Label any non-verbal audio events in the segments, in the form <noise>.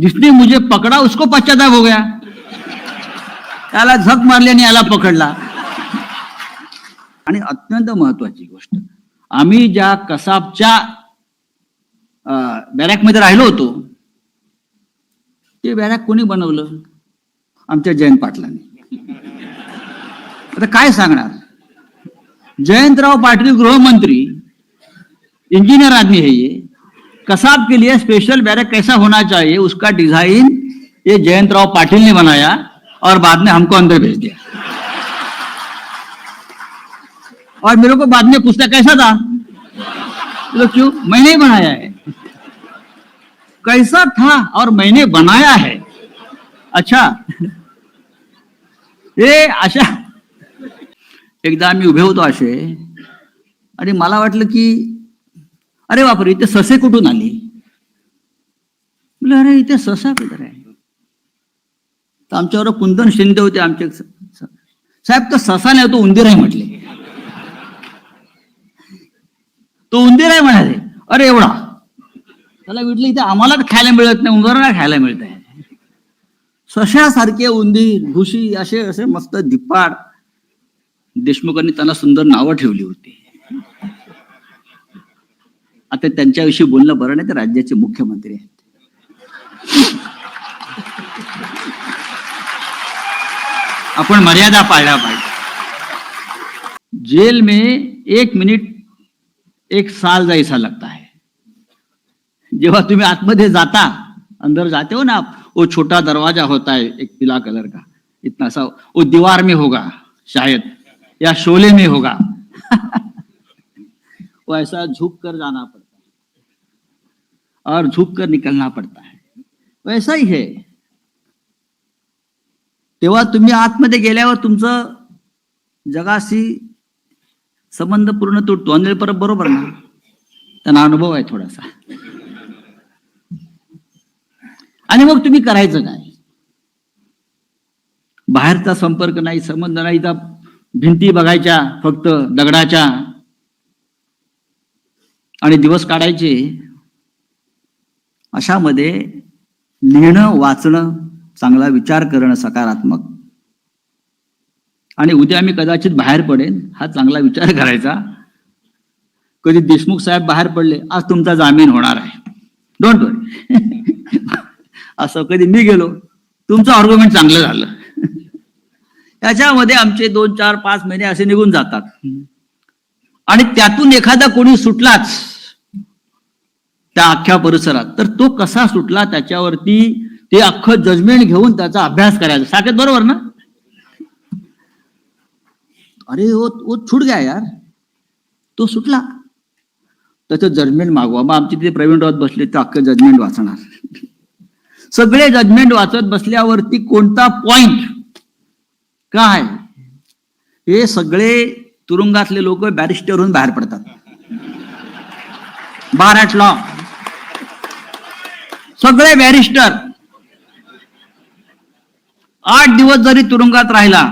जिसने मुझे पकडा उसको पश्चाताप हो गया। त्याला झक मारली आणि याला पकडला. आणि अत्यंत महत्वाची गोष्ट आम्ही ज्या कसाबच्या बॅरॅकमध्ये राहिलो होतो ते बॅरॅक कोणी बनवलं? आमच्या जयंत पाटलांनी. आता काय सांगणार? जयंतराव पाटील गृहमंत्री इंजिनियर आदमी हे. कसाब के लिए स्पेशल बैरक कैसा होना चाहिए, उसका डिज़ाइन ये जयंतराव पाटिल ने बनाया और बाद में हमको अंदर भेज दिया। और मेरे को बाद में पूछता, कैसा था? बोलो, क्यों? मैंने ही बनाया है। कैसा था और मैंने बनाया है? अच्छा। <laughs> हे अशा <laughs> एकदा आम्ही उभे होतो असे. आणि मला वाटलं की अरे बापरे इथे ससे कुठून आली? म्हटलं अरे इथे ससा कुठं आहे? तर आमच्यावर कुंदन शिंदे होते आमचे. साहेब तो ससा नाही तो उंदीर आहे म्हटले. तो उंदीर आहे म्हणाले अरे एवढा त्याला म्हटलं इथे आम्हालाच खायला मिळत नाही उंदराला खायला मिळत आहे. सशासारखे उंदीर भुशी असे असे मस्त दिपाड देशमुखांनी त्यांना सुंदर नावं ठेवली होती. आता त्यांच्याविषयी बोलणं बरं नाही तर राज्याचे मुख्यमंत्री आहेत. आपण मर्यादा पाळल्या पाहिजे. जेल में एक मिनिट एक साल जैसा लगता है. जेव्हा तुम्ही आतमध्ये जाता अंदर जाते हो ना आप वो छोटा दरवाजा होता है एक पीला कलर का. इतना सा वो दीवार में होगा शायद या शोले में होगा. <laughs> वो ऐसा झुक कर जाना पड़ता और झुक कर निकलना पड़ता है। वैसा ही है। तेव्हा तुम्ही आतमध्ये गेल्यावर तुमचं जगाशी संबंध पूर्ण तुटतो आणि परत बरोबर ना? त्यांना अनुभव आहे थोडासा. आणि मग तुम्ही करायचं काय? बाहेरचा संपर्क नाही संबंध नाही त्या भिंती बघायच्या फक्त दगडाच्या. आणि दिवस काढायचे. अशामध्ये लिहिणं वाचणं चांगला विचार करणं सकारात्मक. आणि उद्या मी कदाचित बाहेर पडेन हा चांगला विचार करायचा. कधी देशमुख साहेब बाहेर पडले आज तुमचा जामीन होणार आहे. डोंट वरी <laughs> असं कधी मी गेलो तुमचं आर्ग्युमेंट चांगलं झालं. त्याच्यामध्ये आमचे दोन चार पाच महिने असे निघून जातात. आणि त्यातून एखादा कोणी सुटलाच त्या अख्ख्या परिसरात. तर तो कसा सुटला त्याच्यावरती ते अख्खं जजमेंट घेऊन त्याचा अभ्यास करायचा. साकेत बरोबर ना? अरे ओ वो छूट गया यार. तो सुटला. त्याचं जजमेंट मागवा. मग आमचे तिथे प्रवीण रावत बसले ते अख्खं जजमेंट वाचणार. सगळे जजमेंट वाचत बसल्यावरती कोणता पॉइंट काय? हे सगळे तुरुंगातले लोक बॅरिस्टरहून बाहेर पडतात. बार ॲट लॉ सगळे बॅरिस्टर आठ दिवस जरी तुरुंगात राहिला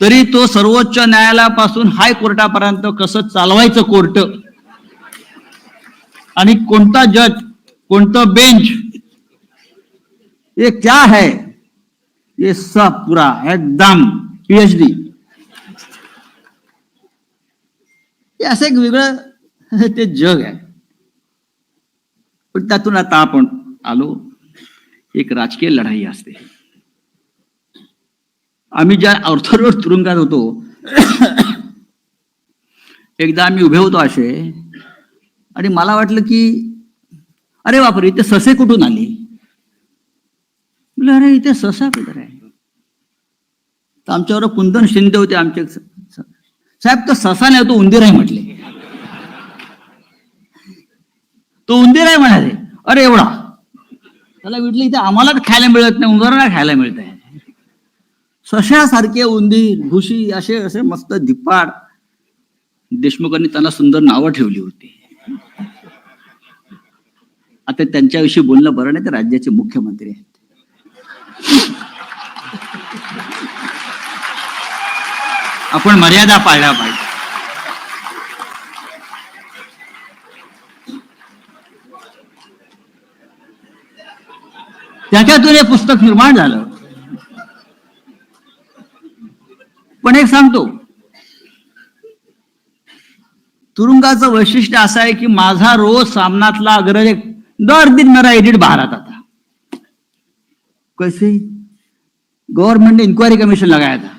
तरी तो सर्वोच्च न्यायालयापासून हाय कोर्टापर्यंत कसं चालवायचं कोर्ट? आणि कोणता जज कोणतं बेंच? ये क्या है? ये सब पूरा एकदम पीएचडी असं एक वेगळं <laughs> ते जग आहे. पण त्यातून आता आपण आलो एक राजकीय लढाई असते. आम्ही ज्या अर्थरोड तुरुंगात होतो एकदा आम्ही उभे होतो असे आणि मला वाटलं की अरे बापरे इथे ससे कुठून आली? म्हटलं अरे इथे ससा कुठं आहे? तर आमच्यावर कुंदन शिंदे होते आमचे साहेब तो ससा नाही तो उंदीर आहे म्हटले. तो उंदीर आहे म्हणाले अरे एवढा त्याला म्हटलं इथे आम्हालाच खायला मिळत नाही उंदरांना खायला मिळत आहे. सशासारखे उंदीर भुशी असे असे मस्त धिप्पाड देशमुखांनी त्यांना सुंदर नावं ठेवली होती. आता त्यांच्याविषयी बोलणं बरं नाही ते राज्याचे मुख्यमंत्री आहेत. आपण मर्यादा पाळल्या पाहिजे. त्याच्यातून हे पुस्तक निर्माण झालं. पण एक सांगतो. तुरुंगाचं वैशिष्ट्य असं आहे की माझा रोज सामनातला अग्रज एक दर दिन मेरा एडिट भारत आता. कसे कैसे गवर्नमेंट ने इंक्वायरी कमीशन लगाया था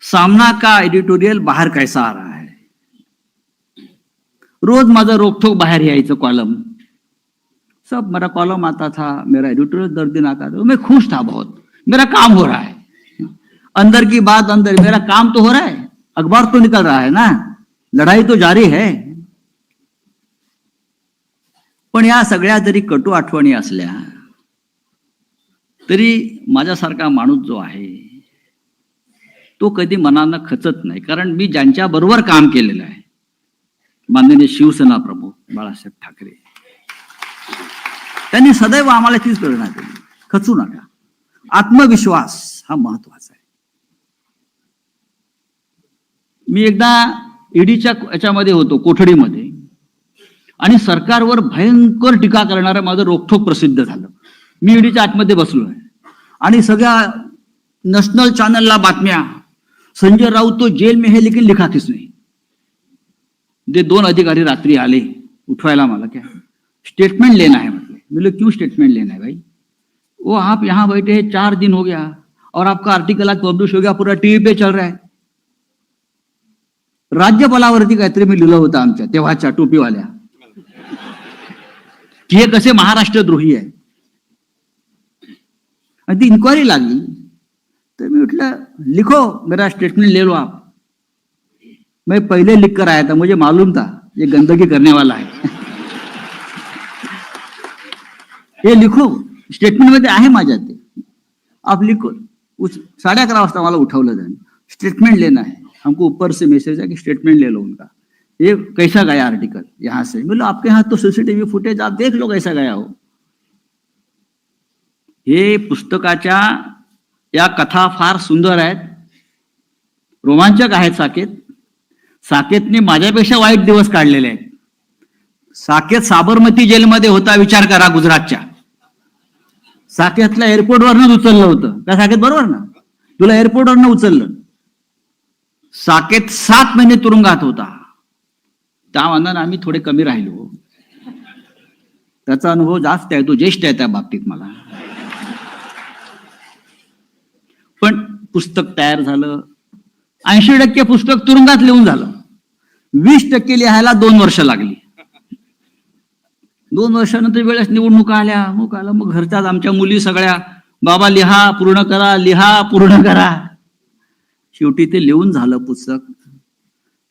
सामना का एडिटोरियल बाहर कैसा आ रहा है? रोज माझा रोखोक बाहेर यायचं कॉलम सब मेरा कॉलम आता था मेरा एडिटोरियल दर दिन आता था मैं खुश था बहुत। मेरा काम हो रहा है। अंदर की बात अंदर मेरा काम तो हो रहा है अखबार तो निकल रहा है ना। लढाई तो जारी है। पण या सगळ्या जरी कटू आठवणी असल्या तरी माझ्यासारखा माणूस जो आहे तो कधी मनानं खचत नाही. कारण मी ज्यांच्या बरोबर काम केलेलं आहे माननीय शिवसेना प्रमुख बाळासाहेब ठाकरे त्यांनी सदैव आम्हाला तीच प्रेरणा दिली. खचू नका. आत्मविश्वास हा महत्त्वाचा आहे. मी एकदा ईडीच्या याच्यामध्ये होतो कोठडीमध्ये. आणि सरकारवर भयंकर टीका करणारं माझं रोखोक प्रसिद्ध झालं. मी ईडीच्या आतमध्ये बसलो आहे आणि सगळ्या नॅशनल चॅनलला बातम्या. संजय राऊत तो जेल में है लेकिन लिखा नाही जे दोन अधिकारी रात्री आले. उठवायला मला क्या? स्टेटमेंट लेना आहे बोले क्यों स्टेटमेंट लेना है भाई? वो आप यहाँ बैठे हैं चार दिन हो गया और आपका आर्टिकल आज पब्लिश हो गया पूरा टीव्ही पे चल रहा है। राज्यपालावरती काहीतरी मी लिहिलं होतं आमच्या तेव्हाच्या टोपीवाल्या <laughs> की हे कसे महाराष्ट्रद्रोही आहे आणि ती इन्क्वायरी लागली. तर मी म्हटलं लिखो मेरा स्टेटमेंट ले लो आप. मैं पहले लिख कर आया था मुझे मालूम था ये गंदगी करने वाला है। <laughs> हे लिखो स्टेटमेंटमध्ये आहे माझ्या ते. आप लिखो. उस साढ़े अकरा वाजता मला उठवलं जाईल. स्टेटमेंट लेना है हमको ऊपर से मैसेज है कि स्टेटमेंट ले लो उनका. ये कैसा गया आर्टिकल यहाँ से. बोलो आपके यहाँ तो सीसीटीव्ही फुटेज आप देख लो कैसा गया हो. हे पुस्तकाच्या या कथा फार सुंदर आहेत. रोमांचक आहेत साकेत. साकेतने माझ्यापेक्षा वाईट दिवस काढलेले आहेत. साकेत साबरमती जेलमध्ये होता विचार करा गुजरातच्या. साकेतला एअरपोर्टवरनं उचललं होतं. का साकेत? बरोबर ना? तुला एअरपोर्टवरनं उचललं. साकेत सात महिने तुरुंगात होता. त्या मानानं आम्ही थोडे कमी राहिलो. त्याचा अनुभव जास्त आहे तो ज्येष्ठ आहे त्या बाबतीत मला. पण पुस्तक तयार झालं. ऐंशी टक्के पुस्तक तुरुंगात लिहून झालं. वीस टक्के लिहायला दोन वर्ष लागली. दोन वर्षानंतर वेळेस निवडणुका आल्या. मग आलं मग घरच्याच आमच्या मुली सगळ्या बाबा लिहा पूर्ण करा लिहा पूर्ण करा. शेवटी ते लिहून झालं पुस्तक.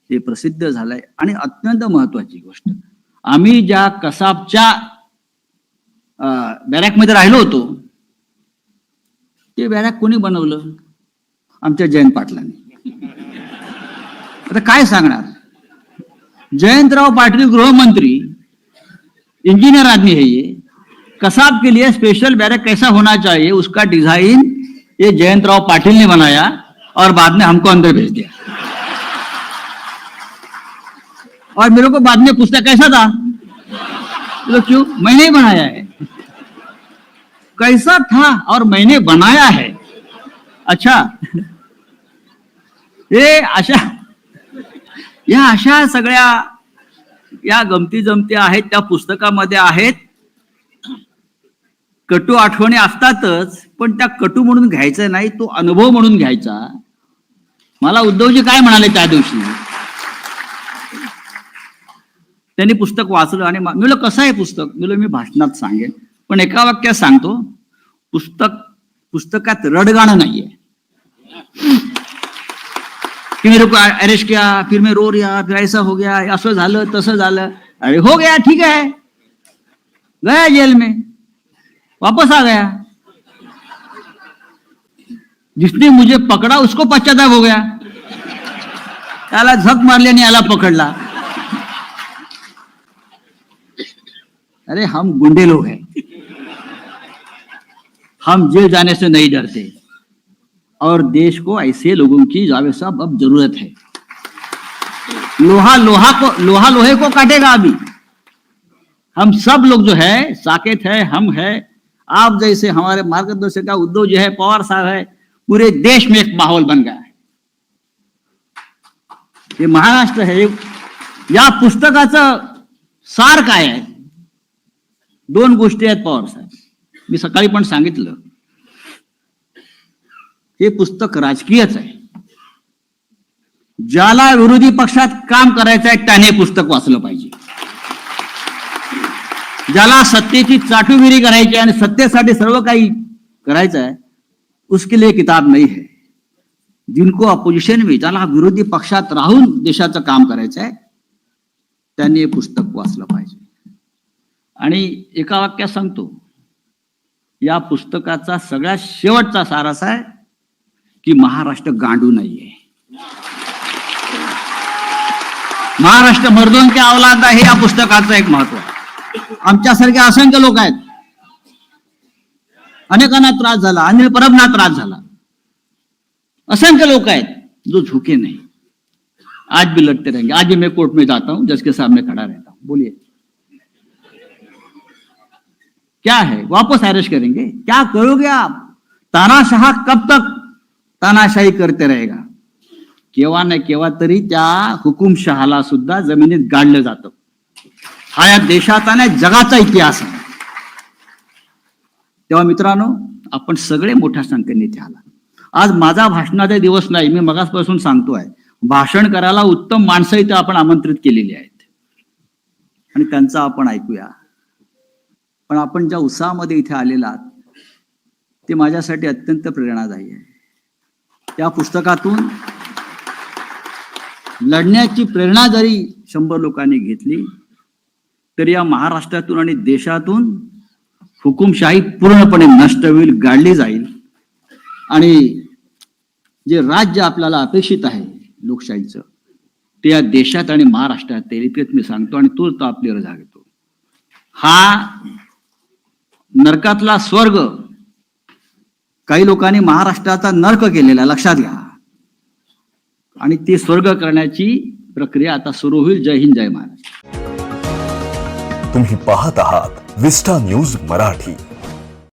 ते प्रसिद्ध झालंय. आणि अत्यंत महत्वाची गोष्ट आम्ही ज्या कसाबच्या बॅरॅकमध्ये राहिलो होतो ते बॅरॅक कोणी बनवलं? आमच्या जयंत पाटलांनी. आता काय सांगणार? जयंतराव पाटील गृहमंत्री इंजीनियर आदमी है ये। कसाब के लिए स्पेशल बैरक कैसा होना चाहिए, उसका डिज़ाइन ये जयंतराव पाटिल ने बनाया और बाद में हमको अंदर भेज दिया। और मेरे को बाद में पूछता, कैसा था? बोलो क्यों? मैंने ही बनाया है। कैसा था और मैंने बनाया है? अच्छा <laughs> हे आशा, या अशा सगळ्या या गमती जमती आहेत त्या पुस्तकामध्ये आहेत. कटू आठवणी असतातच पण त्या कटू म्हणून घ्यायचा नाही तो अनुभव म्हणून घ्यायचा. मला उद्धवजी काय म्हणाले त्या दिवशी? त्यांनी पुस्तक वाचलं आणि मी कसं आहे पुस्तक? मी मी भाषणात सांगेन. पण एका वाक्यात सांगतो पुस्तक पुस्तकात रडगाणं नाहीये. कि मेरे को अरेस्ट किया फिर मैं रो रहा फिर ऐसा हो गया असं झालं तसं झालं. अरे हो गया ठीक है गया जेल में. वापस आ गया. जिसने मुझे पकड़ा उसको पश्चाताप हो गया. त्याला झक मारली आणि याला पकडला. अरे हम गुंडे लोग हैं. हम जेल जाने से नहीं डरते. और देश को ऐसे लोगों की जावेद साहब अब जरूरत है। लोहा लोहा को लोहा लोहे को काटेगा अभी। हम सब लोग जो है साकेत है हम है आप जैसे हमारे मार्गदर्शक का उद्धव जो है पवार साहब है पूरे देश में एक माहौल बन गया है। हे महाराष्ट्र हे या पुस्तकाचं सार काय आहे? दोन गोष्टी आहेत पवार साहेब. मी सकाळी पण सांगितलं. हे पुस्तक राजकीयच आहे. ज्याला विरोधी पक्षात काम करायचं आहे त्याने पुस्तक वाचलं पाहिजे. ज्याला सत्तेची चाटुगिरी करायची आहे आणि सत्तेसाठी सर्व काही करायचं आहे उसके लिए किताब नाही है. जिनको अपोजिशन में ज्याला विरोधी पक्षात राहून देशाचं काम करायचं आहे त्यांनी हे पुस्तक वाचलं पाहिजे. आणि एका वाक्यात सांगतो या पुस्तकाचा सगळ्यात शेवटचा सार आहे की महाराष्ट्र गांडू नाहीये महाराष्ट्र मर्दों के अवलाद हे, या पुस्तकाचं एक महत्व आमच्यासारखे असंख्य लोक आहेत. अनेकांना त्रास झाला अनिल परबना त्रास झाला. असंख्य लोग जो झुके नहीं. आज भी लड़ते रहेंगे. आज भी मैं कोर्ट में जाता हूँ, जज के सामने खड़ा रहता हूँ. बोलिए। क्या है? वापस अरेस्ट करेंगे? क्या करोगे आप? तानाशाह कब तक तानाशाही करते रहेगा. केव्हा नाही केव्हा तरी त्या हुकुमशहाला सुद्धा जमिनीत गाडलं जातं. हा या देशाचा नाही जगाचा इतिहास आहे. तेव्हा मित्रांनो आपण सगळे मोठ्या संख्येने इथे आला आज माझा भाषणाचा दिवस नाही मी मगासपासून सांगतोय. भाषण करायला उत्तम माणसं इथे आपण आमंत्रित केलेली आहेत. आणि त्यांचा आपण ऐकूया. पण आपण ज्या उत्साहामध्ये इथे आलेला आहात, ते माझ्यासाठी अत्यंत प्रेरणादायी आहे. त्या पुस्तकातून लढण्याची प्रेरणा जरी शंभर लोकांनी घेतली तरी या महाराष्ट्रातून आणि देशातून हुकुमशाही पूर्णपणे नष्ट होईल गाडली जाईल. आणि जे राज्य आपल्याला अपेक्षित आहे लोकशाहीचं ते या देशात आणि महाराष्ट्रात येईल इतकेच मी सांगतो आणि तोच तो आपली रजा घेतो हा नरकातला स्वर्ग काही लोकांनी महाराष्ट्राचा नर्क केलेला लक्षात घ्या. आणि ते स्वर्ग करण्याची प्रक्रिया आता सुरू होईल. जय हिंद जय महाराष्ट्र. तुम्ही पाहत आहात विस्टा न्यूज मराठी.